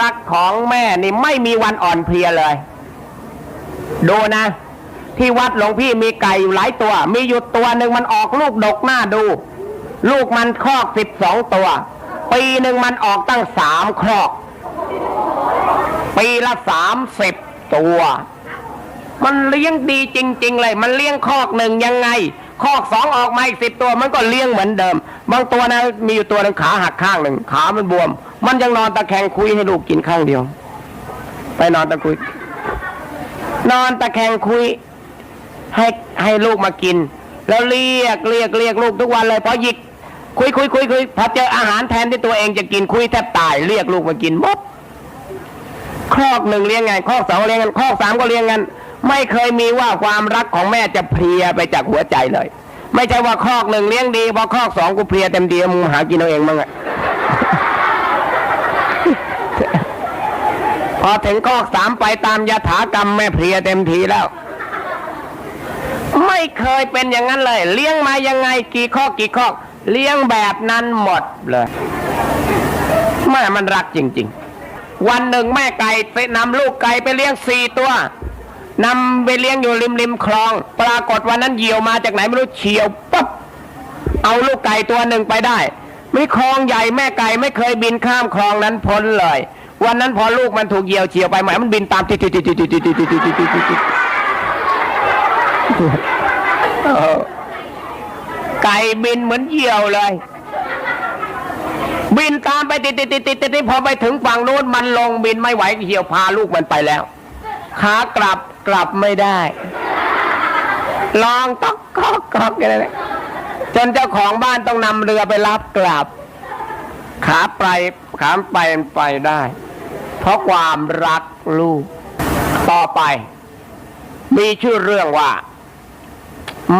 รักของแม่นี่ไม่มีวันอ่อนเพลียเลย ดูนะ ที่วัดหลวงพี่มีไก่อยู่หลายตัว มีอยู่ตัวหนึ่งมันออกลูกดกหน้าดู ลูกมันครอกสิบสองตัว ปีหนึ่งมันออกตั้งสามครอก ปีละสามสิบตัว มันเลี้ยงดีจริง ๆ เลย มันเลี้ยงคอกหนึ่งยังไง คอกสองออกมาอีกสิบตัว มันก็เลี้ยงเหมือนเดิม บางตัวนะมีอยู่ตัวหนึ่งขาหักข้างหนึ่งขามันบวม มันยังนอนตะแคงคุยให้ลูกกินข้างเดียว ไปนอนตะคุย นอนตะแคงคุย ให้ให้ลูกมากิน แล้วเรียกเรียกเรียกลูกทุกวันเลยพอหยิกคุยคุยคุยคุยพอเจออาหารแทนที่ตัวเองจะกินคุยแทบตายเรียกลูกมากินบ๊บครอกหนึ่งเลี้ยงไงครอกสองเลี้ยงกันครอกสามก็เลี้ยงกัน ไม่เคยมีว่าความรักของแม่จะเพลียไปจากหัวใจเลย ไม่ใช่ว่าคอกหนึ่งเลี้ยงดีพอคอกสองกูเพลียเต็มทีมึงหากินเอาเองมั้งอะพอถึงคอกสามไปตามยถากรรมแม่เพลียเต็มทีแล้ว ไม่เคยเป็นอย่างนั้นเลย เลี้ยงมายังไงกี่ข้อกี่ข้อเลี้ยงแบบนั้นหมดเลยแม่มันรักจริง ๆ วันหนึ่งแม่ไก่ไปนำลูกไก่ไปเลี้ยงสี่ตัว นำไปเลี้ยงอยู่ริมริมคลอง ปรากฏวันนั้นเหยี่ยวมาจากไหนไม่รู้เฉียวปั๊บเอาลูกไก่ตัวหนึ่งไปได้ไม่คลองใหญ่แม่ไก่ไม่เคยบินข้ามคลองนั้นพ้นเลย วันนั้นพอลูกมันถูกเหยี่ยวเฉียวไปหมายมันบินตามติดติดติดติดติดติดติดติดติดติดติดไก่บินเหมือนเหยี่ยวเลย บินตามไปติดติดติดติดติดพอไปถึงฝั่งโน้นมันลงบินไม่ไหวเหี่ยวพาลูกมันไปแล้วขากลับ กลับไม่ได้ลองต๊อกก๊อกก๊อกกันเลยจนเจ้าของบ้านต้องนำเรือไปรับกลับ ขาไปขาไปไปได้ เพราะความรักลูก ต่อไป มีชื่อเรื่องว่า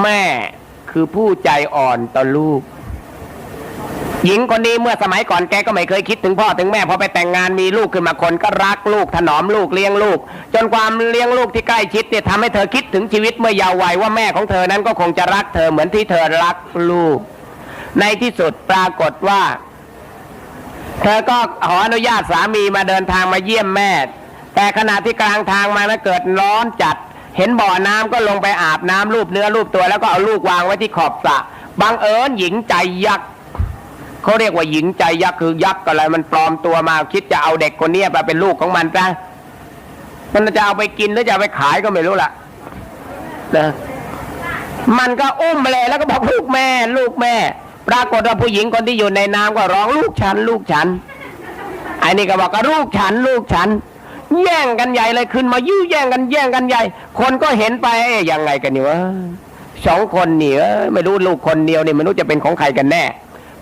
แม่คือผู้ใจอ่อนต่อลูก หญิงคนนี้เมื่อสมัยก่อนแกก็ไม่เคยคิดถึงพ่อถึงแม่พอไปแต่งงานมีลูกขึ้นมาคนก็รักลูกถนอมลูกเลี้ยงลูก จนความเลี้ยงลูกที่ใกล้ชิดเนี่ยทำให้เธอคิดถึงชีวิตเมื่อเยาว์วัยว่าแม่ของเธอนั้นก็คงจะรักเธอเหมือนที่เธอรักลูก ในที่สุดปรากฏว่า เธอก็ขออนุญาตสามีมาเดินทางมาเยี่ยมแม่ แต่ขณะที่กลางทางมานะเกิดร้อนจัด เห็นบ่อน้ำก็ลงไปอาบน้ำรูปเนื้อรูปตัวแล้วก็เอาลูกวางไว้ที่ขอบสระบังเอิญหญิงใจยักษ์ เขาเรียกว่าหญิงใจยักษ์คือยักษ์อะไรมันปลอมตัวมาคิดจะเอาเด็กคนนี้ไปเป็นลูกของมันซะมันจะเอาไปกินหรือจะไปขายก็ไม่รู้ละนะมันก็อุ้มเลยแล้วก็บอกลูกแม่ ลูกแม่ ปรากฏว่าผู้หญิงคนที่อยู่ในน้ำก็ร้องลูกฉัน ลูกฉันไอ้นี่ก็บอกก็ลูกฉัน ลูกฉัน แย่งกันใหญ่เลยขึ้นมายื้อแย่งกันแย่งกันใหญ่ คนก็เห็นไปเอ๊ยังไงกันนี่วะสองคนนี่ยไม่รู้ลูกคนเดียวนี่ไม่รู้จะเป็นของใครกันแน่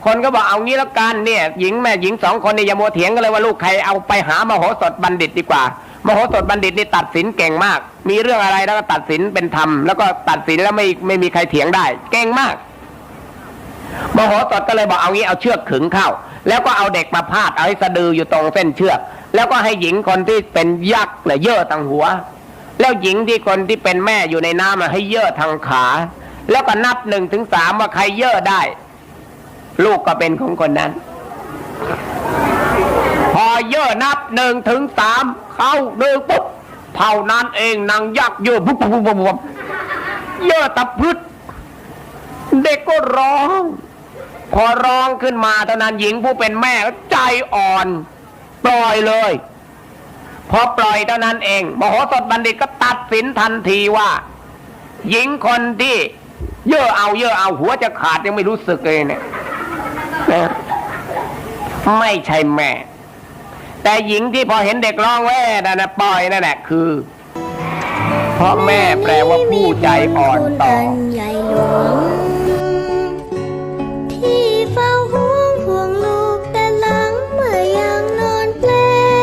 คนก็บอกเอางี้แล้วกันเนี่ย หญิงแม่หญิงสองคนนี่อย่ามัวเถียงกันเลยว่าลูกใครเอาไปหามโหสถบัณฑิตดีกว่ามโหสถบัณฑิตนี่ตัดสินเก่งมาก มีเรื่องอะไรแล้วก็ตัดสินเป็นธรรมแล้วก็ตัดสินแล้วไม่ไม่มีใครเถียงได้ เก่งมากมโหสถก็เลยบอกเอางี้เอาเชือกขึงเข้า แล้วก็เอาเด็กมาพาดเอาให้สะดืออยู่ตรงเส้นเชือก แล้วก็ให้หญิงคนที่เป็นยักษ์เนี่ยเย่อทางหัว แล้วหญิงที่คนที่เป็นแม่อยู่ในน้ำให้เย่อทางขา แล้วก็นับหนึ่งถึงสามว่าใครเย่อได้ ลูกก็เป็นของคนนั้น พอเย่อนับหนึ่งถึงสามเข้าหนึ่งปุ๊บเท่านั้นเองนางยักษ์เย่อปุ๊บปุ๊บปุ๊บปุ๊บปุ๊บเย่อตะพืชเด็กก็ร้อง พอร้องขึ้นมาเท่านั้นหญิงผู้เป็นแม่ใจอ่อน ปล่อยเลย พอปล่อยเท่านั้นเอง มโหสถบัณฑิตก็ตัดสินทันทีว่า หญิงคนที่เย่อเอาเย่อเอาหัวจะขาดยังไม่รู้สึกเลยเนี่ย นะไม่ใช่แม่ แต่หญิงที่พอเห็นเด็กร้องแว่นั่นนะปล่อยนั่นแหละคือ เพราะแม่แปลว่าผู้ใจอ่อนต่อ